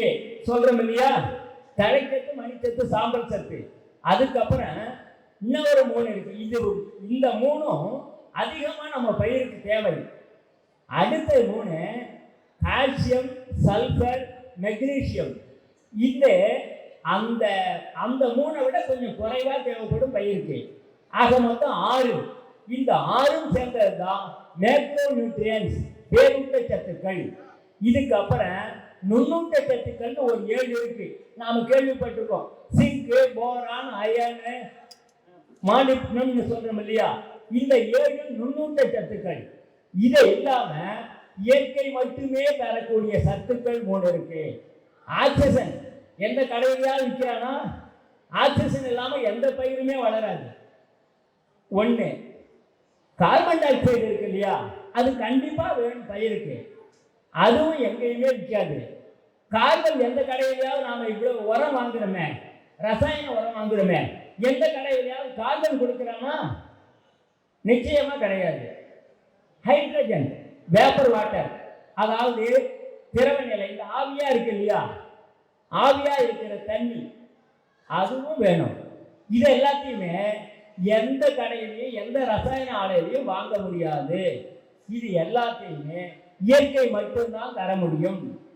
இருக்கு. சொல்றோம் இல்லையா? தழைச்சத்து மணிச்சத்து சாம்பல் சத்து. அதுக்கப்புறம் இன்னொரு மூணு இருக்கு. இது இந்த மூணும் அதிகமா நம்ம பயிருக்கு தேவை. அடுத்த மூணு கால்சியம் சல்ஃபர் மெக்னீசியம். இந்த அந்த அந்த மூணை விட கொஞ்சம் குறைவாக தேவைப்படும் பயிருக்கு. ஆக மொத்தம் ஆறு. இந்த ஆறும் சேர்ந்தது தான் மேக்ரோ நியூட்ரியன்ஸ் பேரூட்ட சத்துக்கள். இதுக்கப்புறம் நுண்ணுண்ட சத்துக்கள்னு ஒரு ஏழு இருக்கு. நாம கேள்விப்பட்டிருக்கோம். சிங்கு போரான் அயனு மாலிப்னம்னு சொல்றோம் இல்லையா? இந்த ஏழு நுண்ணூட்ட சத்துக்கள் இதை இல்லாம இயற்கை மட்டுமே தரக்கூடிய சத்துக்கள் மூணு இருக்கு. ஆக்சிஜன் எந்த கடையிலையாவது விற்கிறானா? ஆக்சிஜன் இல்லாம எந்த பயிருமே வளராது. ஒன்று கார்பன் டை ஆக்சைடு இருக்கு இல்லையா? அது கண்டிப்பாக வேணும் பயிருக்கு. அதுவும் எங்கேயுமே விற்காது கார்கள் எந்த கடையிலையாவது நாம் இவ்வளோ உரம் வாங்குறோமே ரசாயன உரம் வாங்குறோமே எந்த கடையிலையாவது கார்பன் கொடுக்குறோமா? நிச்சயமாக கிடையாது. ஹைட்ரஜன் வேப்பர் வாட்டர் அதாவது திரவ நிலை இந்த ஆவியாக இருக்கு இல்லையா? ஆவியாக இருக்கிற தண்ணி அதுவும் வேணும். இது எல்லாத்தையுமே எந்த கடையிலையும் எந்த ரசாயன ஆலையிலையும் வாங்க முடியாது. இது எல்லாத்தையுமே இயற்கை மட்டும்தான் தர முடியும்.